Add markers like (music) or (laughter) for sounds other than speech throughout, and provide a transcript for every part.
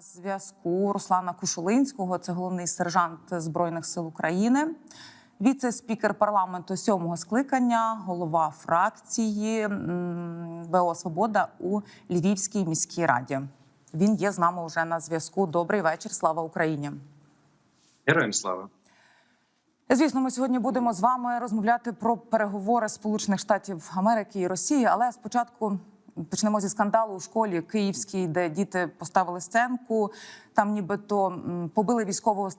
Зв'язку Руслана Кушулинського, це головний сержант Збройних сил України, віце-спікер парламенту сьомого скликання, голова фракції БО Свобода у Львівській міській раді. Він є з нами вже на зв'язку. Добрий вечір. Слава Україні. Героям слава. Звісно, ми сьогодні будемо з вами розмовляти про переговори Сполучених Штатів Америки і Росії. Але спочатку почнемо зі скандалу у школі Київській, де діти поставили сценку. Там нібито побили військового з.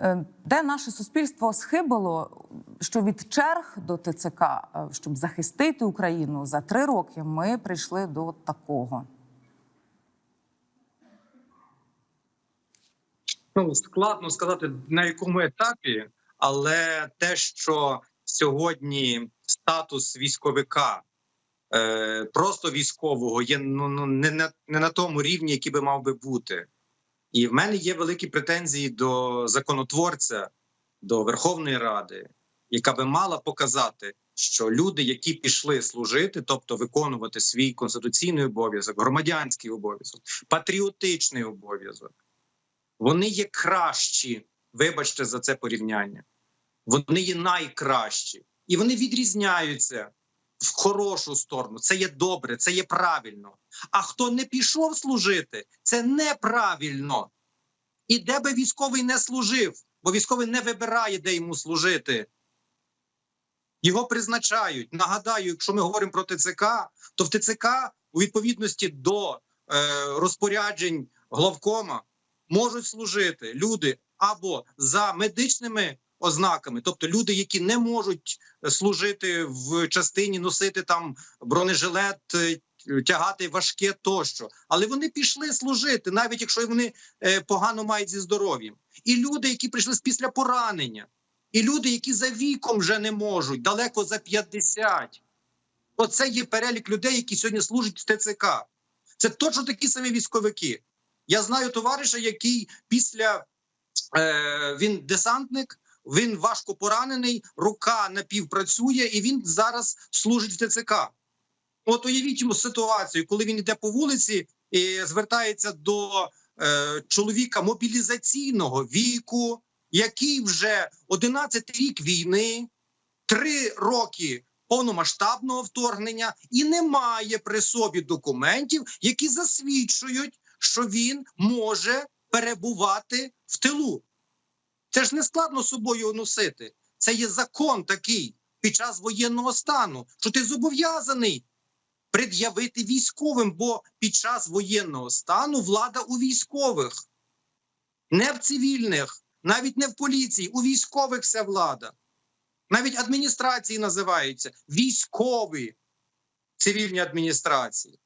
Е, Де наше суспільство схибило, що від черг до ТЦК, е, щоб захистити Україну за три роки, ми прийшли до такого. Ну складно сказати на якому етапі, але те, що сьогодні статус військовика, е, просто військового, є ну, ну не на не на тому рівні, який би мав би бути. І в мене є великі претензії до законотворця, до Верховної Ради, яка би мала показати, що люди, які пішли служити, тобто виконувати свій конституційний обов'язок, громадянський обов'язок, патріотичний обов'язок. Вони є кращі, вибачте за це порівняння. Вони є найкращі, і вони відрізняються в хорошу сторону. Це є добре, це є правильно. А хто не пішов служити, це неправильно. І де би військовий не служив, бо військовий не вибирає, де йому служити. Його призначають. Нагадаю, якщо ми говоримо про ТЦК, то в ТЦК у відповідності до е, розпоряджень главкома можуть служити люди або за медичними ознаками, тобто люди, які не можуть служити в частині, носити там бронежилет, е, тягати важке тощо, але вони пішли служити, навіть якщо вони е, погано мають зі здоров'ям, і люди, які прийшли після поранення, і люди, які за віком вже не можуть, далеко за 50. Оце є перелік людей, які сьогодні служать в ТЦК. Це точно такі самі військовики. Я знаю товариша, який після е, він десантник, він важко поранений, рука напівпрацює, і він зараз служить в ТЦК. От уявіть йому ситуацію, коли він йде по вулиці і звертається до е, чоловіка мобілізаційного віку, який вже 11 рік війни, 3 роки повномасштабного вторгнення, і не має при собі документів, які засвідчують що він може перебувати в тилу. Це ж не складно собою носити. Це є закон такий під час воєнного стану, що ти зобов'язаний пред'явити військовим, бо під час воєнного стану влада у військових, не в цивільних, навіть не в поліції, у військових вся влада. Навіть адміністрації називаються військові цивільні адміністрації.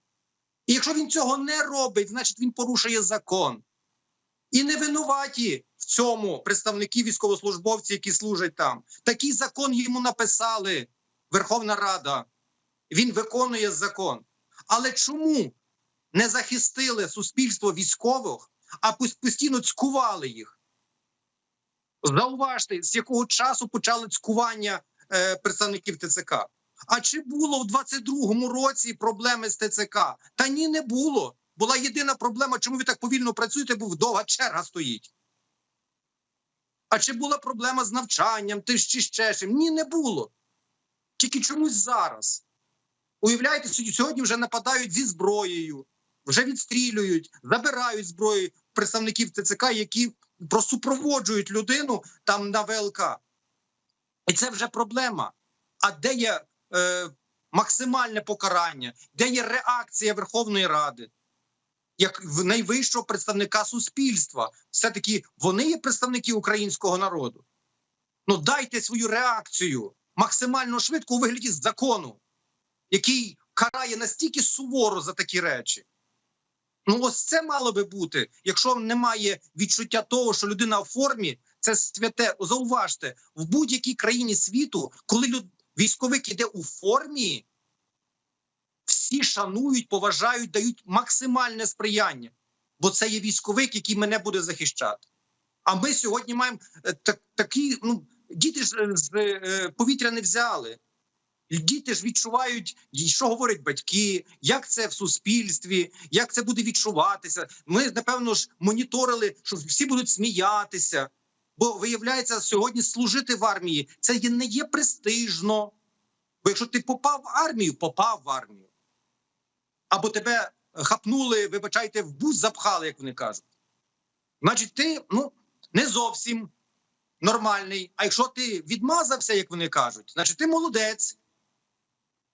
І якщо він цього не робить, значить він порушує закон. І не винуваті в цьому представники військовослужбовці, які служать там. Такий закон йому написали Верховна Рада. Він виконує закон. Але чому не захистили суспільство військових, а постійно цькували їх? Зауважте, з якого часу почали цькування е, представників ТЦК. А чи було в 22-му році проблеми з ТЦК? Та ні, не було. Була єдина проблема, чому ви так повільно працюєте, бо довга черга стоїть. А чи була проблема з навчанням, ти чи ще чим? Ні, не було. Тільки чомусь зараз. Уявляєте, сьогодні вже нападають зі зброєю, вже відстрілюють, забирають зброю представників ТЦК, які просупроводжують людину там на ВЛК. І це вже проблема. А де є е, максимальне покарання, де є реакція Верховної Ради, як найвищого представника суспільства? Все-таки вони є представники українського народу. Ну дайте свою реакцію максимально швидко у вигляді закону, який карає настільки суворо за такі речі. Ну, ось це мало би бути, якщо немає відчуття того, що людина в формі, це святе. Зауважте, в будь-якій країні світу, коли люд... військовик іде у формі, всі шанують, поважають, дають максимальне сприяння. Бо це є військовик, який мене буде захищати. А ми сьогодні маємо е, так, такі, ну діти ж з е, повітря не взяли. Діти ж відчувають, що говорять батьки, як це в суспільстві, як це буде відчуватися. Ми напевно ж моніторили, що всі будуть сміятися. Бо виявляється, сьогодні служити в армії це не є престижно. Бо якщо ти попав в армію, попав в армію. Або тебе хапнули, вибачайте, в бус запхали, як вони кажуть. Значить, ти ну, не зовсім нормальний. А якщо ти відмазався, як вони кажуть, значить ти молодець.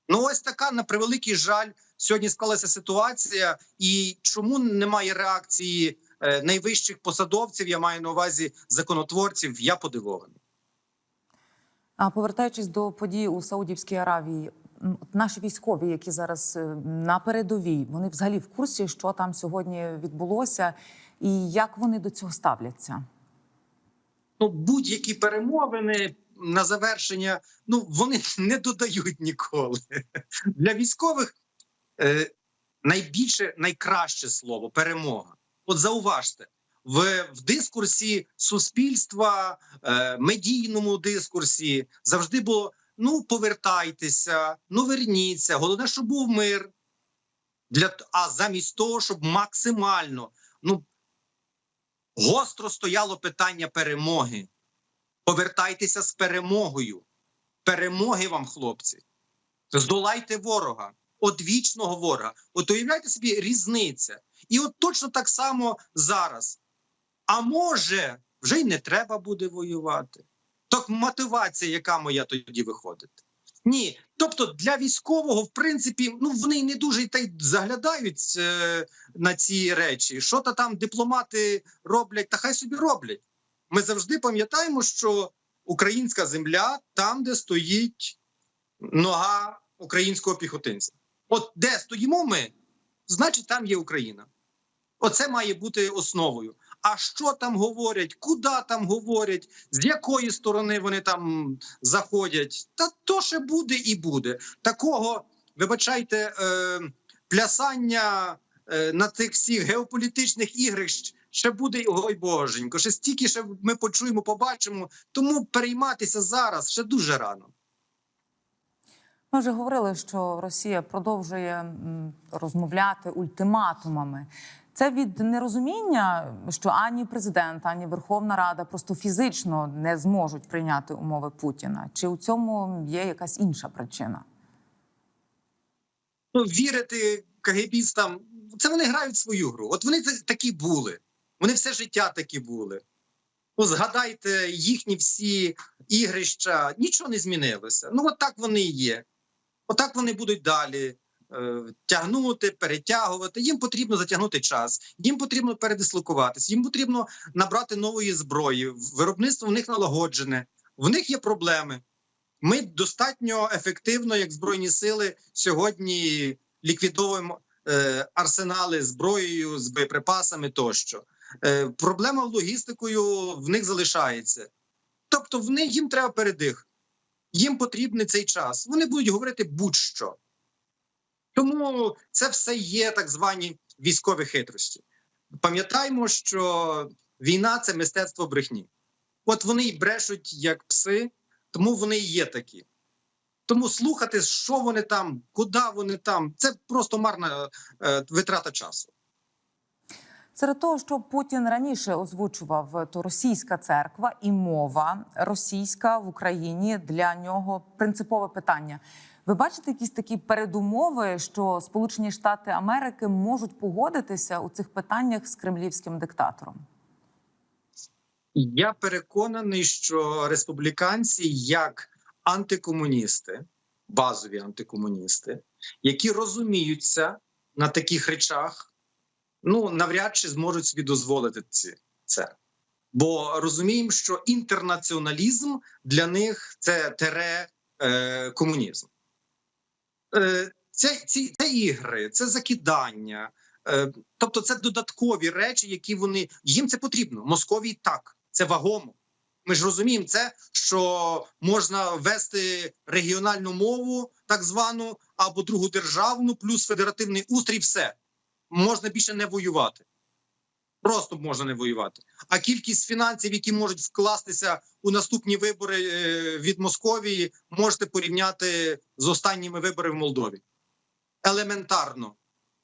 Ну, ось така на превеликий жаль сьогодні склалася ситуація, і чому немає реакції е, найвищих посадовців? Я маю на увазі законотворців. Я подивований. А повертаючись до подій у Саудівській Аравії, наші військові, які зараз е, на передовій, вони взагалі в курсі, що там сьогодні відбулося, і як вони до цього ставляться? Ну, будь-які перемовини на завершення, ну вони (laughs) не додають ніколи для військових. Е, найбільше найкраще слово перемога. От зауважте, в, в дискурсі суспільства, е, медійному дискурсі завжди було: ну повертайтеся, ну верніться. Головне, щоб був мир. Для а замість того, щоб максимально ну гостро стояло питання перемоги. Повертайтеся з перемогою. Перемоги вам, хлопці. Здолайте ворога, одвічного ворога. От уявляйте собі різниця. І от точно так само зараз. А може, вже й не треба буде воювати. Так мотивація, яка моя тоді виходить? Ні. Тобто для військового, в принципі, ну вони не дуже та й заглядають е, на ці речі. Що то там дипломати роблять, та хай собі роблять. Ми завжди пам'ятаємо, що українська земля там, де стоїть нога українського піхотинця. От де стоїмо ми, значить, там є Україна. Оце має бути основою. А що там говорять, куди там говорять, з якої сторони вони там заходять, та то ще буде і буде. Такого, вибачайте, е, плясання е, на цих всіх геополітичних іграх ще буде, ой боженько, ще стільки ще ми почуємо, побачимо. Тому перейматися зараз ще дуже рано. Ми вже говорили, що Росія продовжує розмовляти ультиматумами. Це від нерозуміння, що ані президент, ані Верховна Рада просто фізично не зможуть прийняти умови Путіна. Чи у цьому є якась інша причина? ну, вірити кагебістам, це вони грають свою гру. От вони такі були. Вони все життя такі були. Ну, згадайте їхні всі ігрища, нічого не змінилося. Ну, от так вони є. Отак вони будуть далі тягнути, перетягувати. Їм потрібно затягнути час, їм потрібно передислокуватися, їм потрібно набрати нової зброї. Виробництво в них налагоджене, в них є проблеми. Ми достатньо ефективно, як збройні сили, сьогодні ліквідовуємо е, арсенали зброєю, з боєприпасами тощо. Е, проблема з логістикою в них залишається. Тобто, в них їм треба передих, їм потрібний цей час. Вони будуть говорити будь-що. Тому це все є так звані військові хитрості. Пам'ятаємо, що війна це мистецтво брехні. От вони й брешуть як пси, тому вони і є такі. Тому слухати, що вони там, куди вони там, це просто марна е, витрата часу. Серед того, що Путін раніше озвучував, то російська церква і мова російська в Україні для нього принципове питання. Ви бачите якісь такі передумови, що Сполучені Штати Америки можуть погодитися у цих питаннях з кремлівським диктатором? Я переконаний, що республіканці, як антикомуністи, базові антикомуністи, які розуміються на таких речах, ну навряд чи зможуть собі дозволити це. Бо розуміємо, що інтернаціоналізм для них це тере е, комунізм. Е, це, ці, це ігри, це закидання. Е, тобто, це додаткові речі, які вони їм це потрібно. Московії так, це вагомо. Ми ж розуміємо це, що можна ввести регіональну мову, так звану, або другу державну, плюс федеративний устрій. Все можна більше не воювати. Просто можна не воювати. А кількість фінансів, які можуть вкластися у наступні вибори е, від Московії, можете порівняти з останніми виборами в Молдові. Елементарно,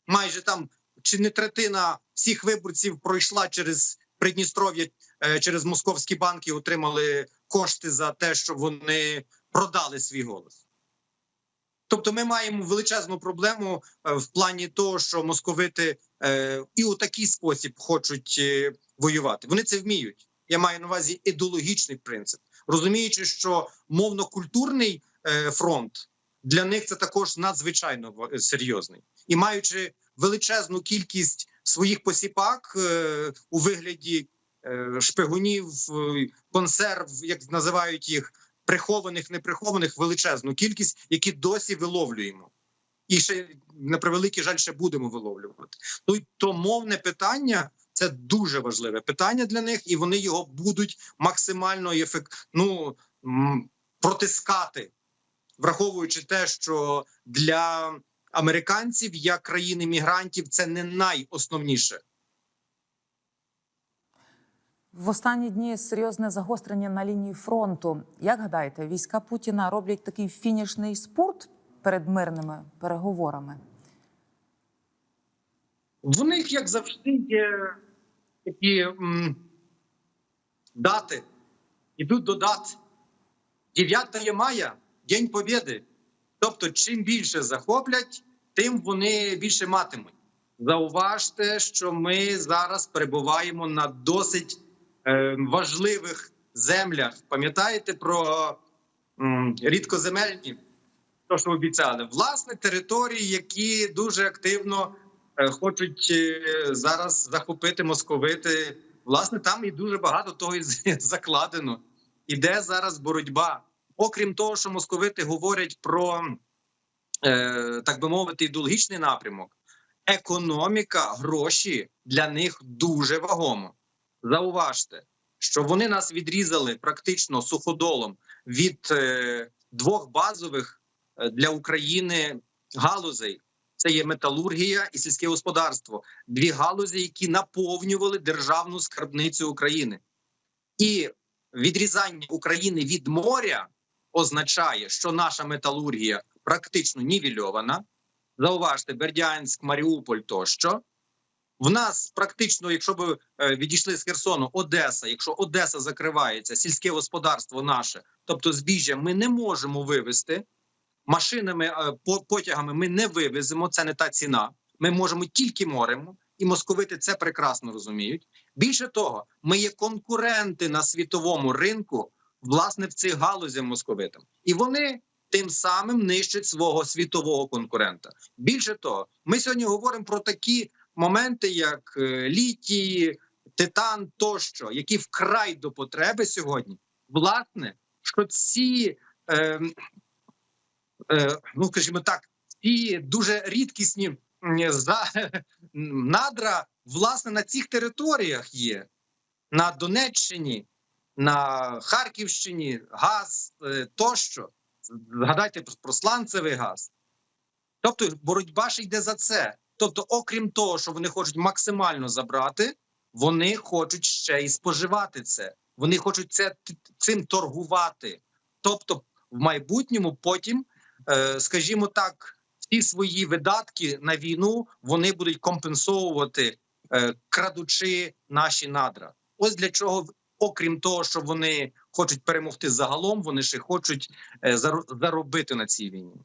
майже там чи не третина всіх виборців пройшла через Придністров'я, е, через московські банки, отримали кошти за те, що вони продали свій голос. Тобто, ми маємо величезну проблему е, в плані того, що московити е, і у такий спосіб хочуть е, воювати. Вони це вміють. Я маю на увазі ідеологічний принцип, розуміючи, що мовно-культурний фронт для них це також надзвичайно серйозний, і маючи величезну кількість своїх посіпак у вигляді шпигунів, консерв, як називають їх, прихованих, неприхованих, величезну кількість, які досі виловлюємо. І ще на превеликий жаль, ще будемо виловлювати. Ну то мовне питання це дуже важливе питання для них, і вони його будуть максимально ефект, ну, протискати, враховуючи те, що для американців як країни мігрантів це не найосновніше. В останні дні серйозне загострення на лінії фронту. Як гадаєте, війська Путіна роблять такий фінішний спорт перед мирними переговорами? В них, як завжди, є такі м, дати, ідуть до дат. 9 мая День Побєди. Тобто, чим більше захоплять, тим вони більше матимуть. Зауважте, що ми зараз перебуваємо на досить важливих землях. Пам'ятаєте про рідкоземельні, то що обіцяли, власне, території, які дуже активно е, хочуть е, зараз захопити московити. Власне, там і дуже багато того і (laughs) закладено. Іде зараз боротьба. Окрім того, що московити говорять про, е, так би мовити, ідеологічний напрямок, економіка, гроші для них дуже вагомо. Зауважте, що вони нас відрізали практично суходолом від е, двох базових е, для України галузей. Це є металургія і сільське господарство. Дві галузі, які наповнювали державну скарбницю України. І відрізання України від моря означає, що наша металургія практично нівельована. Зауважте, Бердянськ, Маріуполь тощо. В нас практично, якщо б е, відійшли з Херсону, Одеса, якщо Одеса закривається, сільське господарство наше, тобто збіжжя, ми не можемо вивезти машинами, е, потягами ми не вивеземо. Це не та ціна. Ми можемо тільки морем, і московити це прекрасно розуміють. Більше того, ми є конкуренти на світовому ринку, власне, в цих галузях московитам, і вони тим самим нищать свого світового конкурента. Більше того, ми сьогодні говоримо про такі моменти, як е, літій, титан тощо, які вкрай до потреби сьогодні. Власне, що ці, е, е, ну скажімо так, ці дуже рідкісні (laughs) надра, власне, на цих територіях є на Донеччині, на Харківщині, газ е, тощо. Згадайте про сланцевий газ. Тобто боротьба ж йде за це. Тобто, окрім того, що вони хочуть максимально забрати, вони хочуть ще й споживати це. Вони хочуть це цим торгувати. Тобто, в майбутньому потім, е, скажімо так, всі свої видатки на війну вони будуть компенсовувати, е, крадучи наші надра. Ось для чого, окрім того, що вони хочуть перемогти загалом, вони ще хочуть е, заробити на цій війні.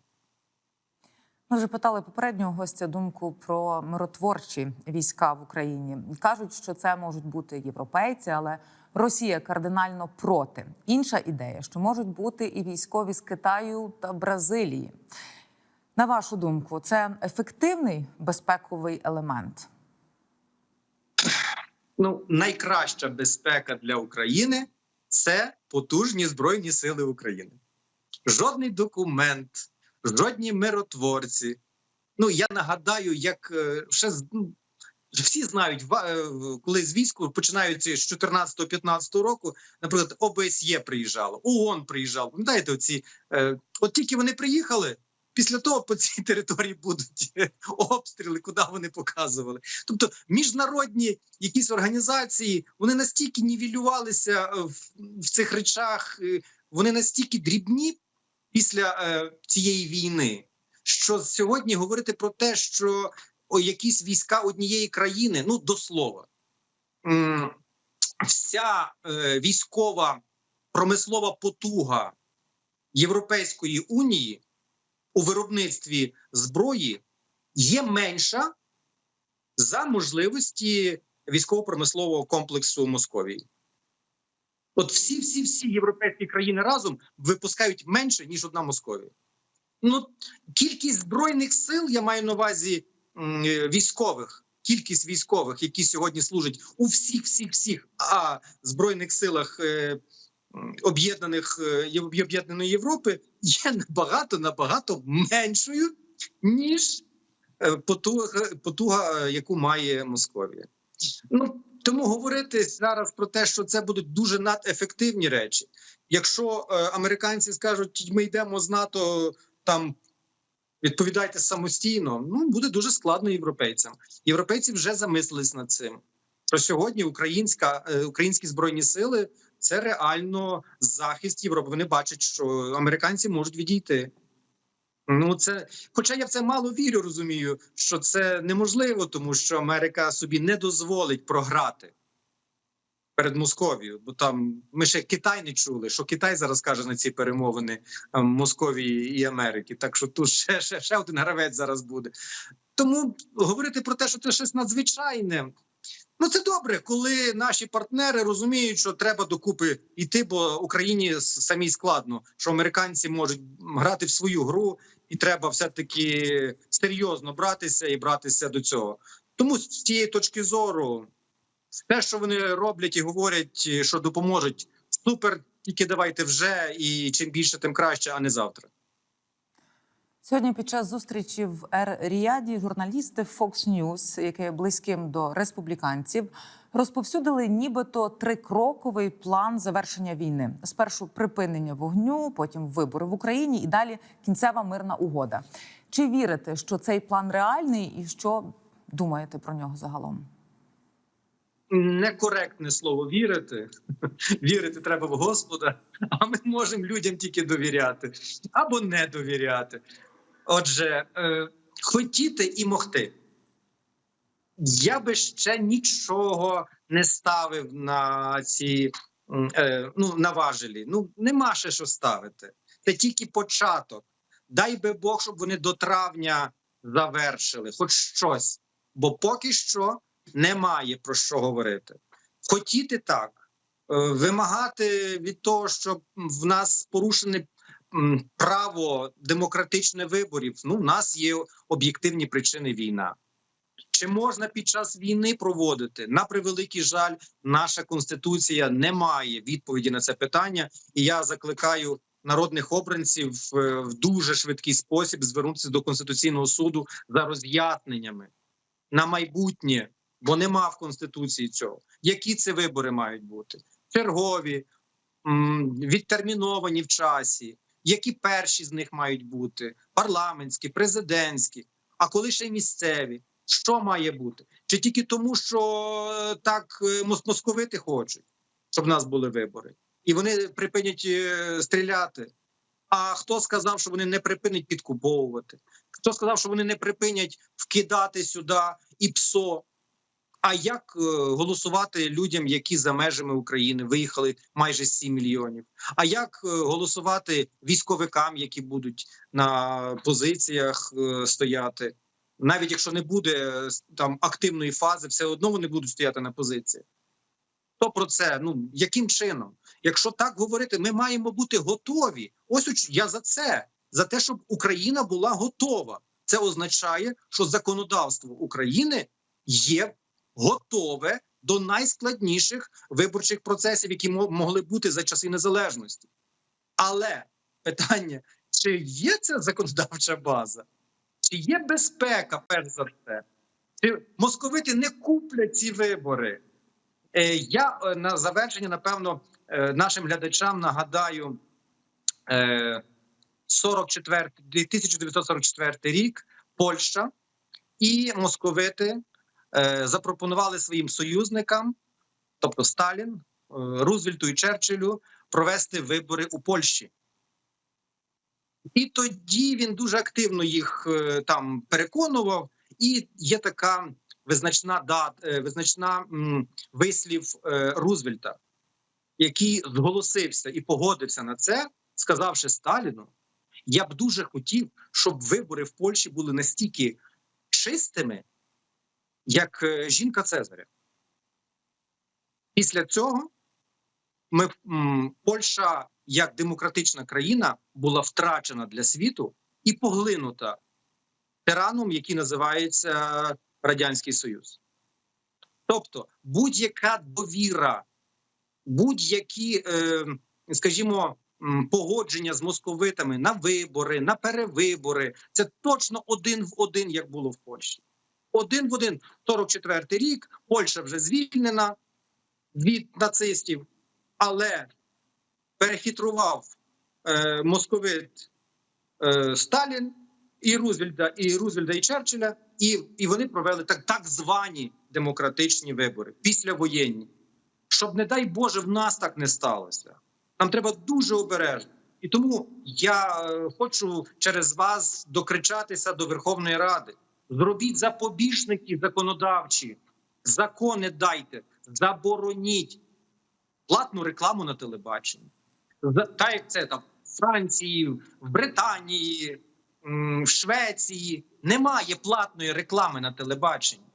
Ми вже питали попереднього гостя думку про миротворчі війська в Україні. Кажуть, що це можуть бути європейці, але Росія кардинально проти. Інша ідея, що можуть бути і військові з Китаю та Бразилії. На вашу думку, це ефективний безпековий елемент? Ну, найкраща безпека для України це потужні збройні сили України. Жодний документ, жодні миротворці. Ну я нагадаю, як е, ще ну, всі знають, е, коли з війську починаються з 14-15 року, наприклад, ОБСЄ приїжджало, ООН приїжджав. Пам'ятаєте, оці е, от тільки вони приїхали, після того по цій (laughs) території будуть обстріли, куди вони показували. Тобто міжнародні якісь організації вони настільки нівелювалися в, в цих речах, вони настільки дрібні після е, цієї війни, що сьогодні говорити про те, що о, якісь війська однієї країни, ну до слова, вся е, військова промислова потуга Європейської унії у виробництві зброї є менша за можливості військово-промислового комплексу Московії. От всі, всі, всі європейські країни разом випускають менше ніж одна Московія. Ну кількість збройних сил я маю на увазі е, військових. Кількість військових, які сьогодні служать у всіх, всіх, всіх а збройних силах е, об'єднаних е, об'єднаної Європи, є набагато набагато меншою ніж е, потуга, потуга, яку має Московія. Ну тому говорити зараз про те, що це будуть дуже надефективні речі. Якщо е, американці скажуть, ми йдемо з НАТО там. Відповідайте самостійно, ну буде дуже складно європейцям. Європейці вже замислились над цим. Що сьогодні українська е, українські збройні сили це реально захист Європи. Вони бачать, що американці можуть відійти. Ну це, хоча я в це мало вірю, розумію, що це неможливо, тому що Америка собі не дозволить програти перед Московією, бо там ми ще Китай не чули, що Китай зараз каже на ці перемовини е, Московії і Америки. Так що тут ще, ще, ще один гравець зараз буде. Тому говорити про те, що це щось надзвичайне. Ну, це добре, коли наші партнери розуміють, що треба докупи йти, бо Україні самій складно, що американці можуть грати в свою гру, і треба все таки серйозно братися і братися до цього. Тому з цієї точки зору, те, що вони роблять і говорять, що допоможуть, супер. Тільки давайте вже, і чим більше, тим краще, а не завтра. Сьогодні під час зустрічі в Ер-Ріаді журналісти Fox News, яке близьким до республіканців, розповсюдили нібито трикроковий план завершення війни. Спершу припинення вогню, потім вибори в Україні і далі кінцева мирна угода. Чи вірите, що цей план реальний, і що думаєте про нього загалом? Некоректне слово вірити. (laughs) Вірити треба в Господа, а ми можемо людям тільки довіряти або не довіряти. Отже, е, хотіти і могти. Я би ще нічого не ставив на ці е, ну, на. Ну, нема ще що ставити. Це тільки початок. Дай би Бог, щоб вони до травня завершили, хоч щось. Бо поки що немає про що говорити. Хотіти так, е, вимагати від того, щоб в нас порушене право демократичне виборів. Ну, в нас є об'єктивні причини війна. Чи можна під час війни проводити? На превеликий жаль, наша конституція не має відповіді на це питання, і я закликаю народних обранців е, в дуже швидкий спосіб звернутися до конституційного суду за роз'ясненнями на майбутнє, бо нема в конституції цього. Які це вибори мають бути? Чергові, відтерміновані в часі. Які перші з них мають бути? Парламентські, президентські, а коли ще й місцеві? Що має бути? Чи тільки тому, що е, так е, московити хочуть, щоб в нас були вибори, і вони припинять е, стріляти? А хто сказав, що вони не припинять підкуповувати? Хто сказав, що вони не припинять вкидати сюди і ПСО? А як голосувати людям, які за межами України виїхали майже 7 мільйонів? А як голосувати військовикам, які будуть на позиціях стояти? Навіть якщо не буде е, там активної фази, все одно вони будуть стояти на позиціях. Хто про це? Ну яким чином? Якщо так говорити, ми маємо бути готові. Ось я за це, за те, щоб Україна була готова. Це означає, що законодавство України є готове до найскладніших виборчих процесів, які могли бути за часи незалежності. Але питання: чи є ця законодавча база? Чи є безпека, перш за все? Чи московити не куплять ці вибори? Е, я е, на завершення, напевно, е, нашим глядачам нагадаю е, 44, 1944 рік Польща і московити запропонували своїм союзникам, тобто Сталін, Рузвельту і Черчиллю, провести вибори у Польщі. І тоді він дуже активно їх е, там переконував, і є така визначна дат, е, визначна вислів е, Рузвельта, який зголосився і погодився на це, сказавши Сталіну: я б дуже хотів, щоб вибори в Польщі були настільки чистими, як жінка Цезаря. Після цього ми Польща як демократична країна була втрачена для світу і поглинута тираном, який називається Радянський Союз. Тобто, будь-яка довіра, будь-які, е, скажімо, погодження з московитами на вибори, на перевибори, це точно один в один, як було в Польщі. Один в один, 44 рік, Польща вже звільнена від нацистів, але перехитрував е, московит е, Сталін і Рузвельда, і Рузвельда, і Черчилля, і, і вони провели так, так звані демократичні вибори післявоєнні. Щоб, не дай Боже, в нас так не сталося. Нам треба дуже обережно. І тому я е, хочу через вас докричатися до Верховної Ради. Зробіть запобіжники законодавчі, закони дайте, забороніть платну рекламу на телебаченні. Та як це там в Франції, в Британії, в Швеції немає платної реклами на телебаченні.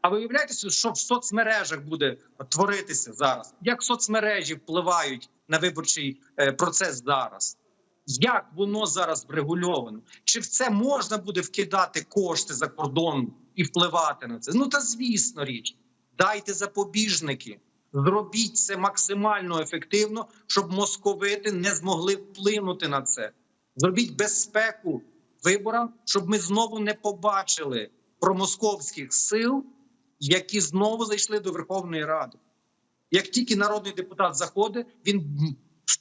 А ви що в соцмережах буде творитися зараз? Як соцмережі впливають на виборчий е, процес зараз? Як воно зараз врегульовано? Чи в це можна буде вкидати кошти за кордон і впливати на це? Ну та звісно річ, дайте запобіжники, зробіть це максимально ефективно, щоб московити не змогли вплинути на це. Зробіть безпеку виборам, щоб ми знову не побачили промосковських сил, які знову зайшли до Верховної Ради. Як тільки народний депутат заходить, він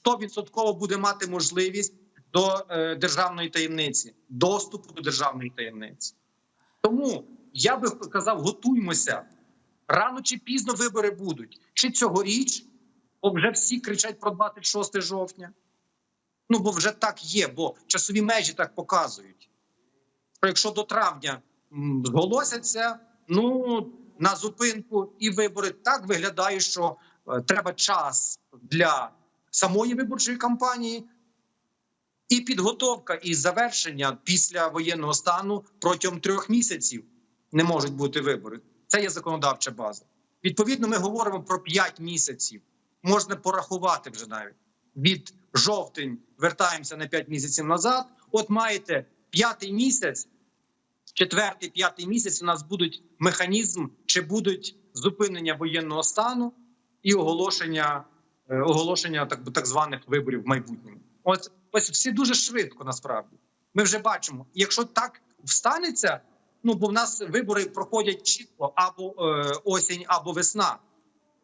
100% буде мати можливість до е, державної таємниці, доступу до державної таємниці. Тому я би казав, готуймося. Рано чи пізно вибори будуть. Чи цьогоріч, бо вже всі кричать про 26 жовтня. Ну, бо вже так є, бо часові межі так показують. Що якщо до травня зголосяться, ну на зупинку і вибори так виглядає, що е, треба час для самої виборчої кампанії, і підготовка і завершення після воєнного стану протягом трьох місяців не можуть бути вибори. Це є законодавча база. Відповідно, ми говоримо про 5 місяців. Можна порахувати вже навіть від жовтень вертаємося на 5 місяців назад. От маєте п'ятий місяць, четвертий, п'ятий місяць. У нас будуть механізм, чи будуть зупинення воєнного стану і оголошення, е, оголошення так, так званих виборів в майбутньому. От ось всі дуже швидко насправді. Ми вже бачимо, якщо так встанеться. Ну, бо в нас вибори проходять чітко або е, осінь, або весна.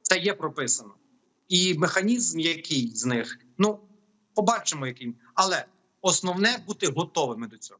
Це є прописано. І механізм, який з них, ну побачимо, яким. Але основне бути готовими до цього.